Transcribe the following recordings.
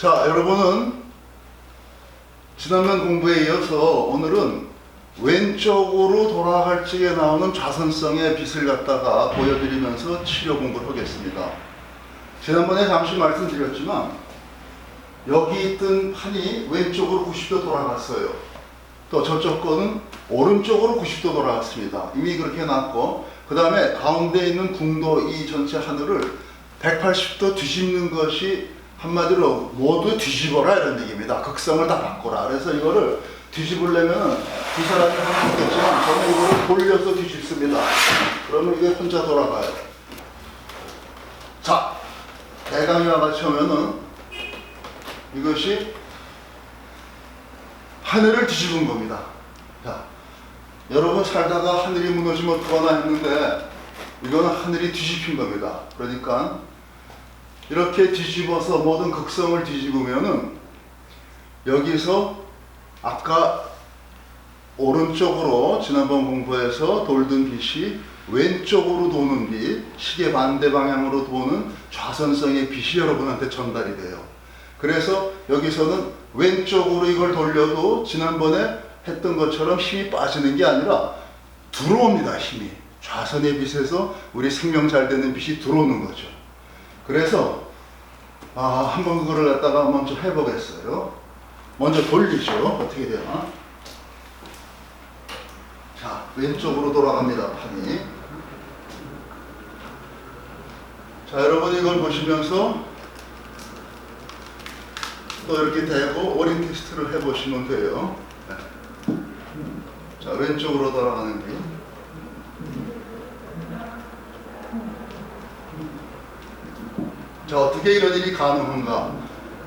자, 여러분은 지난번 공부에 이어서 오늘은 왼쪽으로 돌아갈 적에 나오는 좌선성의 빛을 갖다가 보여드리면서 치료 공부를 하겠습니다. 지난번에 잠시 말씀드렸지만 여기 있던 판이 왼쪽으로 90도 돌아갔어요. 또 저쪽 거는 오른쪽으로 90도 돌아갔습니다. 이미 그렇게 놨고 그 다음에 가운데 있는 궁도 이 전체 하늘을 180도 뒤집는 것이 한마디로 모두 뒤집어라 이런 얘기입니다. 극성을 다 바꿔라. 그래서 이거를 뒤집으려면 두 사람이 하면 되겠지만 저는 이거를 돌려서 뒤집습니다. 그러면 이게 혼자 돌아가요. 자, 대강이와 같이 하면은 이것이 하늘을 뒤집은 겁니다. 자, 여러분 살다가 하늘이 무너지면 어떡하나 했는데 이거는 하늘이 뒤집힌 겁니다. 그러니까 이렇게 뒤집어서 모든 극성을 뒤집으면은 여기서 아까 오른쪽으로 지난번 공부에서 돌던 빛이 왼쪽으로 도는 빛, 시계 반대 방향으로 도는 좌선성의 빛이 여러분한테 전달이 돼요. 그래서 여기서는 왼쪽으로 이걸 돌려도 지난번에 했던 것처럼 힘이 빠지는 게 아니라 들어옵니다, 힘이. 좌선의 빛에서 우리 생명 잘 되는 빛이 들어오는 거죠. 그래서 아, 한번 그거를 갖다가 먼저 해보겠어요. 먼저 돌리죠. 어떻게 되나? 자, 왼쪽으로 돌아갑니다, 판이. 자, 여러분 이걸 보시면서 또 이렇게 대고 오린 테스트를 해보시면 돼요. 네. 자, 왼쪽으로 돌아가는 길. 자, 어떻게 이런 일이 가능한가?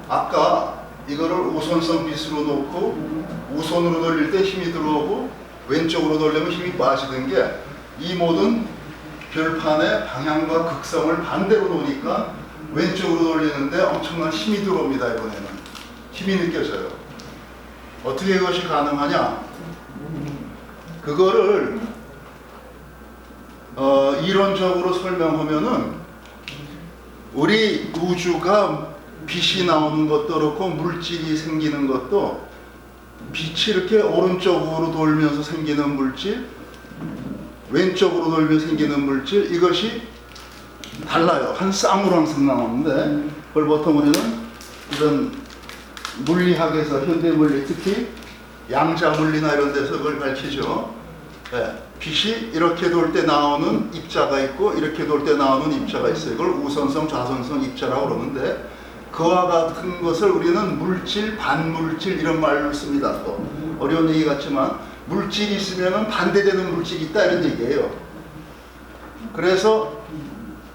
아까 이거를 우선성 빛으로 놓고 우선으로 돌릴 때 힘이 들어오고 왼쪽으로 돌리면 힘이 빠지는 게 이 모든 별판의 방향과 극성을 반대로 놓으니까 왼쪽으로 돌리는데 엄청난 힘이 들어옵니다, 이번에는. 힘이 느껴져요. 어떻게 이것이 가능하냐? 그거를 어, 이론적으로 설명하면은 우리 우주가 빛이 나오는 것도 그렇고 물질이 생기는 것도 빛이 이렇게 오른쪽으로 돌면서 생기는 물질, 왼쪽으로 돌면서 생기는 물질 이것이 달라요. 한 쌍으로 항상 나오는데 그걸 보통 우리는 이런 물리학에서 현대 물리 특히 양자 물리나 이런 데서 그걸 가르치죠. 네, 빛이 이렇게 돌 때 나오는 입자가 있고 이렇게 돌 때 나오는 입자가 있어요. 이걸 우선성, 좌선성 입자라고 그러는데 그와 같은 것을 우리는 물질, 반물질 이런 말로 씁니다. 또 어려운 얘기 같지만 물질이 있으면 반대되는 물질이 있다 이런 얘기예요. 그래서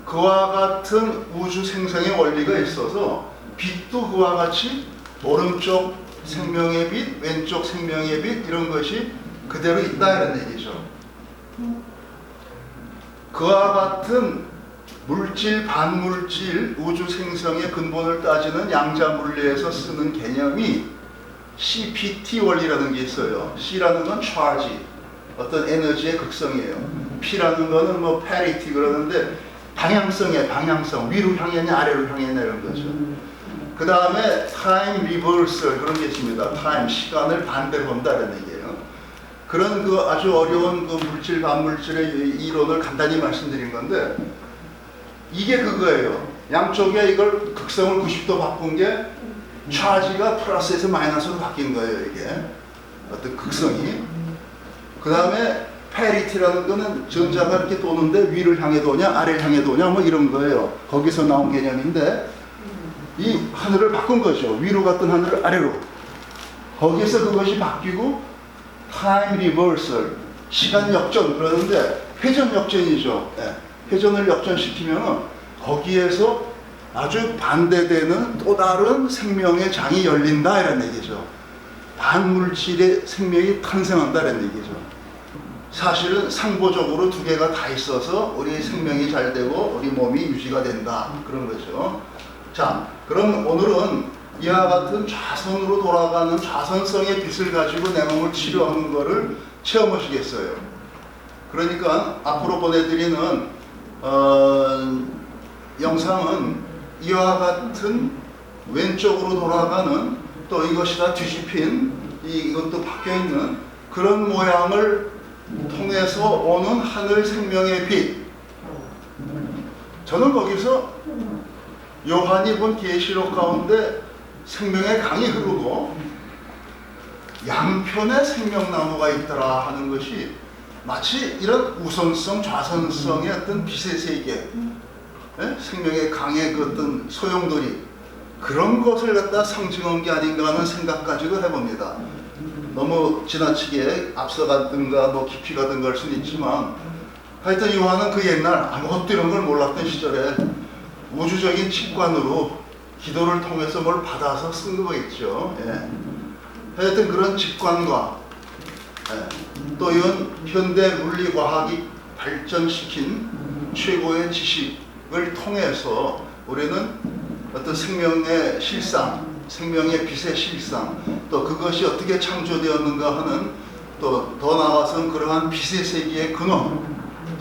그와 같은 우주 생성의 원리가 있어서 빛도 그와 같이 오른쪽 생명의 빛, 왼쪽 생명의 빛 이런 것이 그대로 있다 이런 얘기죠. 그와 같은 물질, 반물질, 우주 생성의 근본을 따지는 양자 물리에서 쓰는 개념이 CPT 원리라는 게 있어요. C라는 건 charge, 어떤 에너지의 극성이에요. P라는 거는 뭐 parity 그러는데 방향성의 방향성, 위로 향했냐 아래로 향했냐 이런 거죠. 그 다음에 time reversal 그런 게 있습니다. time 시간을 반대로 본다는 얘기예요. 그런 그 아주 어려운 그 물질 반물질의 이 이론을 간단히 말씀드린 건데 이게 그거예요. 양쪽에 이걸 극성을 90도 바꾼 게 차지가 플러스에서 마이너스로 바뀐 거예요. 이게 어떤 극성이. 그 다음에 페리티라는 거는 전자가 이렇게 도는데 위를 향해 도냐 아래를 향해 도냐 뭐 이런 거예요. 거기서 나온 개념인데 이 하늘을 바꾼 거죠. 위로 갔던 하늘을 아래로. 거기서 그것이 바뀌고 타임 리버설 시간 역전 그러는데 회전 역전이죠. 예. 회전을 역전시키면 거기에서 아주 반대되는 또 다른 생명의 장이 열린다 이런 얘기죠. 반물질의 생명이 탄생한다 이런 얘기죠. 사실은 상보적으로 두 개가 다 있어서 우리 생명이 잘 되고 우리 몸이 유지가 된다 그런 거죠. 자, 그럼 오늘은 이와 같은 좌선으로 돌아가는 좌선성의 빛을 가지고 내 몸을 치료하는 것을 체험하시겠어요. 그러니까 앞으로 보내드리는 어, 영상은 이와 같은 왼쪽으로 돌아가는 또 이것이 다 뒤집힌 이, 이것도 바뀌어 있는 그런 모양을 통해서 오는 하늘 생명의 빛. 저는 거기서 요한이 본 계시록 가운데 생명의 강이 흐르고 양편의 생명나무가 있더라 하는 것이 마치 이런 우선성, 좌선성의 어떤 빛의 세계, 예? 생명의 강의 그 어떤 소용돌이 그런 것을 갖다 상징한 게 아닌가 하는 생각까지도 해봅니다. 너무 지나치게 앞서가든가 뭐 깊이 가든가 할 수는 있지만 하여튼 요한은 그 옛날 아무것도 이런 걸 몰랐던 시절에 우주적인 직관으로 기도를 통해서 뭘 받아서 쓴 거겠죠. 예. 하여튼 그런 직관과 예, 또 이런 현대 물리과학이 발전시킨 최고의 지식을 통해서 우리는 어떤 생명의 실상, 생명의 빛의 실상, 또 그것이 어떻게 창조되었는가 하는 또 더 나아가서는 그러한 빛의 세계의 근원,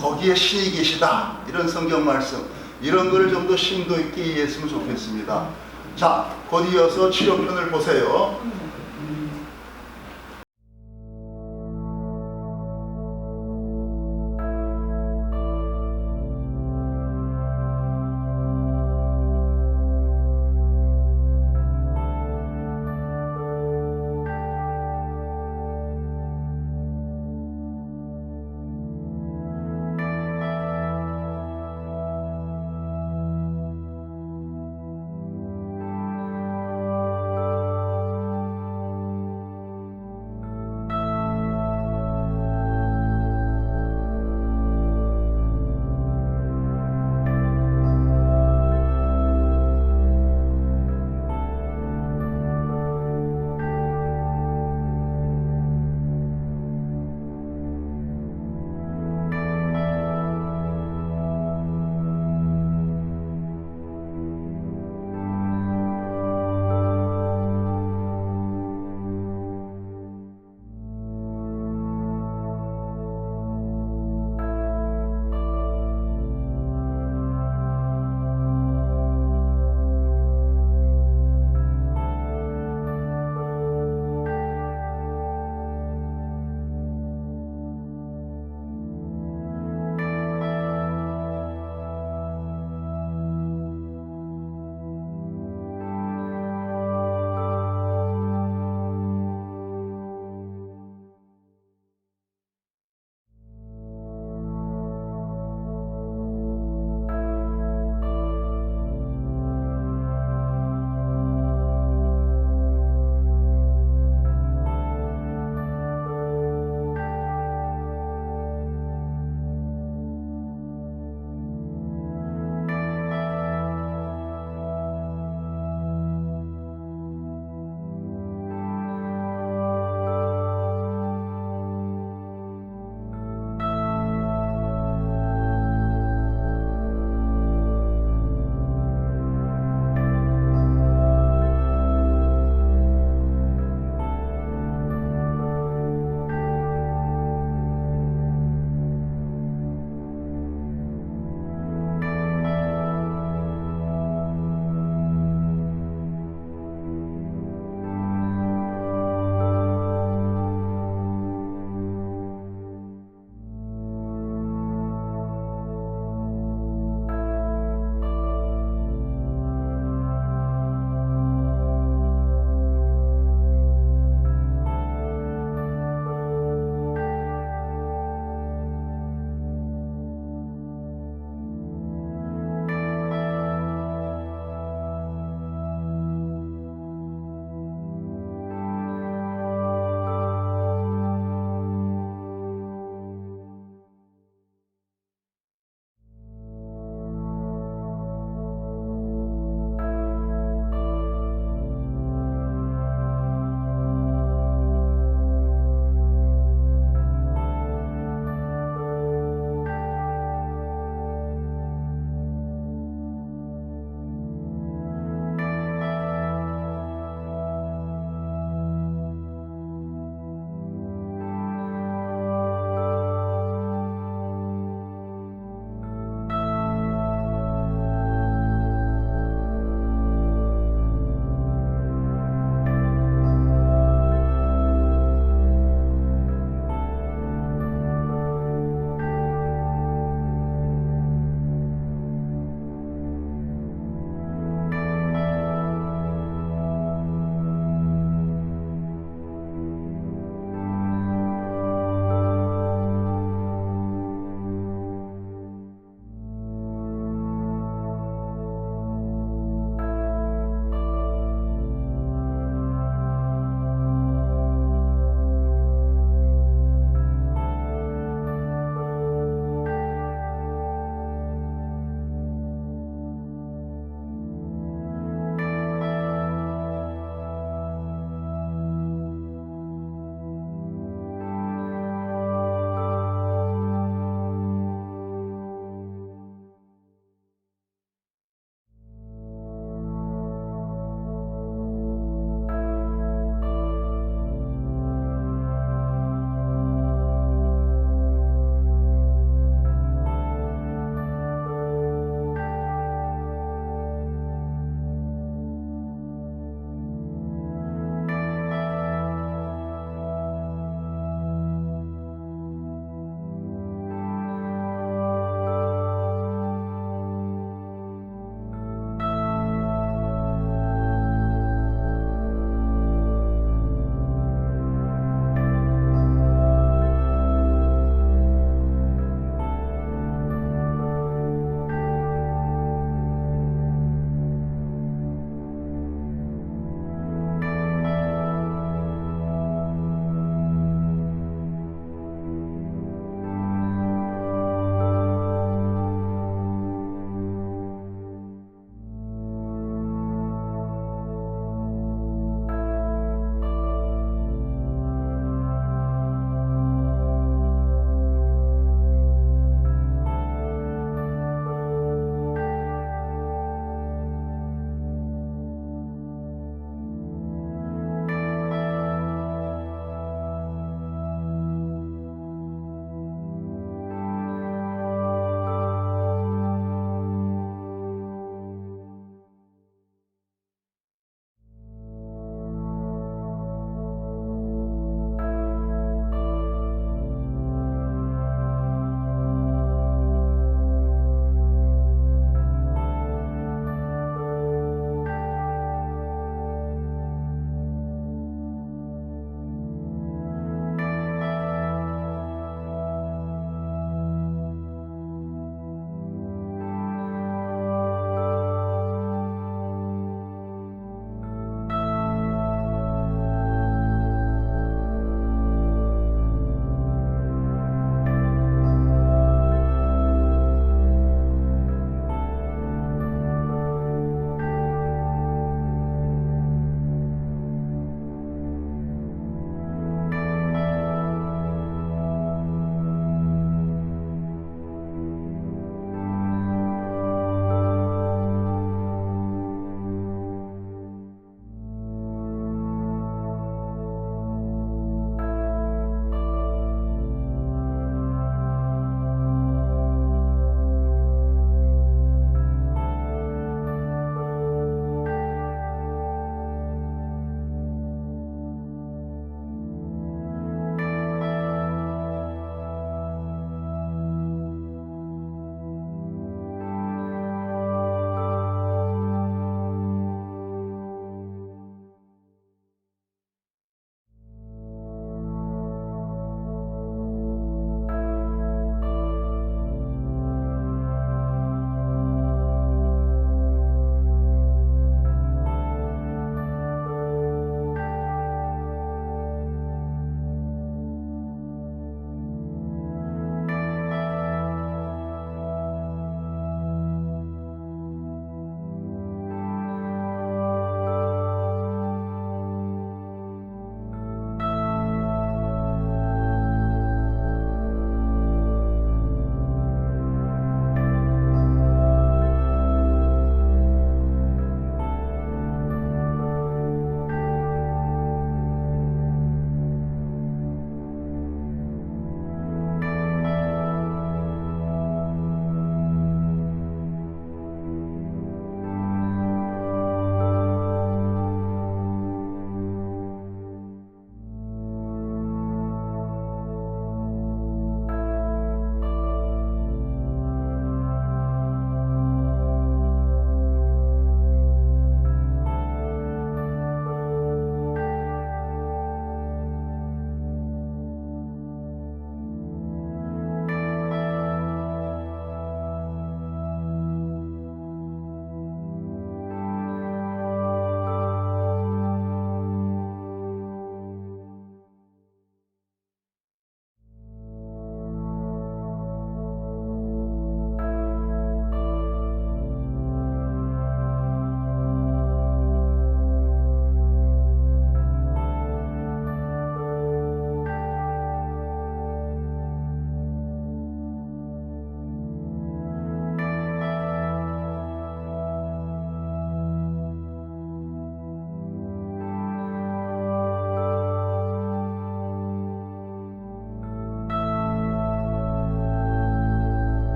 거기에 신이 계시다. 이런 성경 말씀, 이런 걸좀더 심도 있게 이해했으면 좋겠습니다. 자, 곧 이어서 치료편을 보세요.